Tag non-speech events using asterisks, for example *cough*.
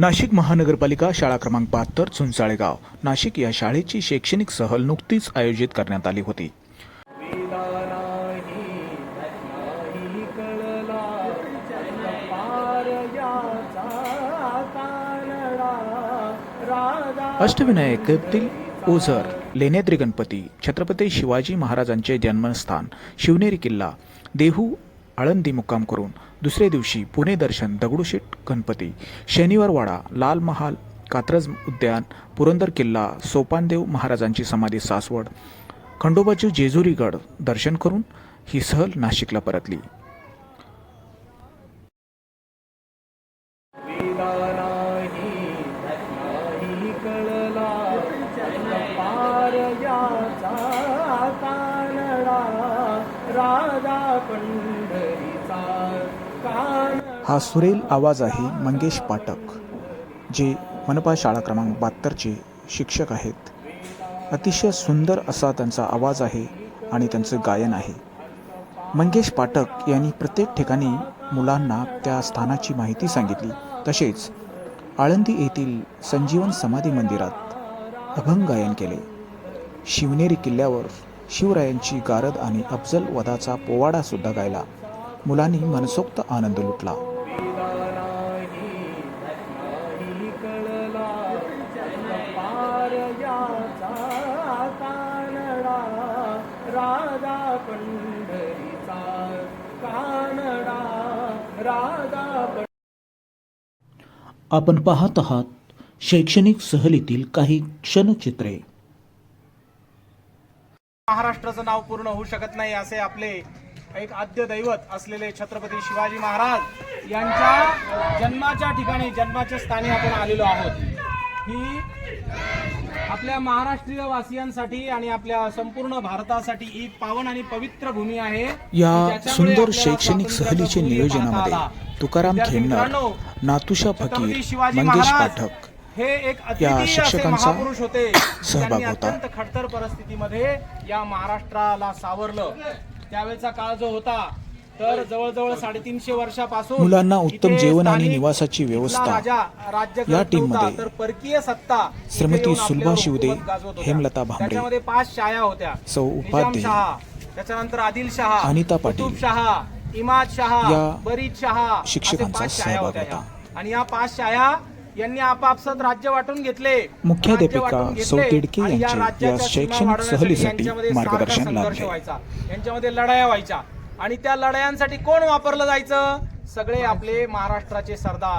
नाशिक महानगरपालिका शाळा क्रमांक बहात्तर चुंचाळेगाव नाशिक या शाळेची शैक्षणिक सहल नुकतीच आयोजित करण्यात आली होती. अष्टविनायकातील ओझर लेण्याद्री गणपती छत्रपती शिवाजी महाराजांचे जन्मस्थान शिवनेरी किल्ला देहू आळंदी मुक्काम करून दुसरे दिवशी पुणे दर्शन दगडूशेठ गणपती. शनिवारवाडा लाल महाल कात्रज उद्यान पुरंदर किल्ला सोपानदेव महाराजांची समाधी सासवड खंडोबाची जेजुरीगड दर्शन करून ही सहल नाशिकला परतली. राधा पण हा सुरेल आवाज आहे मंगेश पाठक जे मनपा शाळा क्रमांक बहात्तरचे शिक्षक आहेत. अतिशय सुंदर असा त्यांचा आवाज आहे आणि त्यांचं गायन आहे. मंगेश पाठक यांनी प्रत्येक ठिकाणी मुलांना त्या स्थानाची माहिती सांगितली. तसेच आळंदी येथील संजीवन समाधी मंदिरात अभंग गायन केले. शिवनेरी किल्ल्यावर शिवरायांची गारद आणि अफजल वधाचा पोवाडासुद्धा गायला. मुलांनी मनसोक्त आनंद लुटला. राजा पंढरीचा कानडा पंढरीचा. आपण पाहत आहात शैक्षणिक सहलीतील काही क्षणचित्रे. महाराष्ट्राचं नाव पूर्ण होऊ शकत नाही असे आपले एक आद्य दैवत असलेले छत्रपती शिवाजी महाराज यांच्या जन्माच्या ठिकाणी जन्माच्या स्थानी आपण आलेलो आहोत. ही आपल्या महाराष्ट्रीय वासियांसाठी आणि आपल्या संपूर्ण भारतासाठी एक पावन आणि पवित्र भूमी आहे या सुंदर शैक्षणिक सहलीचे नियोजनामध्ये. तुकाराम मित्रांनो, नातुशा फकीर शिवाजी मंगेश पाठक हे एक असे शिक्षकांचा महापुरुष होते *coughs* सहभाग त्यांनी होता. अत्यंत खडतर परिस्थितीमध्ये या महाराष्ट्राला सावरलं त्यावेळेचा काळ जो होता तर जवळजवळ साडेतीनशे वर्षापासून मुलांना उत्तम जेवण आणि निवासाची व्यवस्था या नव्हता, तर परकीय सत्ता श्रीमती सुलभा शिवदे. हेमलता भांबरे, पाच शाया होत्या सौ उपाध्ये, त्याच्यानंतर आदिल शहा अनिता पाटील, शहा इमाद शहा या बरीद शहा शिक्षकांचा सहभाग होत्या होता. आणि या पाच शाया यांनी आपापसात राज्य वाटून घेतले मुख्याध्यापिका. सौ तिडके आणि यांचे या राज्याच्या सीमा शैक्षणिक सहलीसाठी यांच्यामध्ये मार्गदर्शन लाभले. व्हायचा यांच्यामध्ये लढाया व्हायच्या आणि त्या लढायांसाठी कोण वापरलं जायचं? सगळे आपले महाराष्ट्राचे सरदार.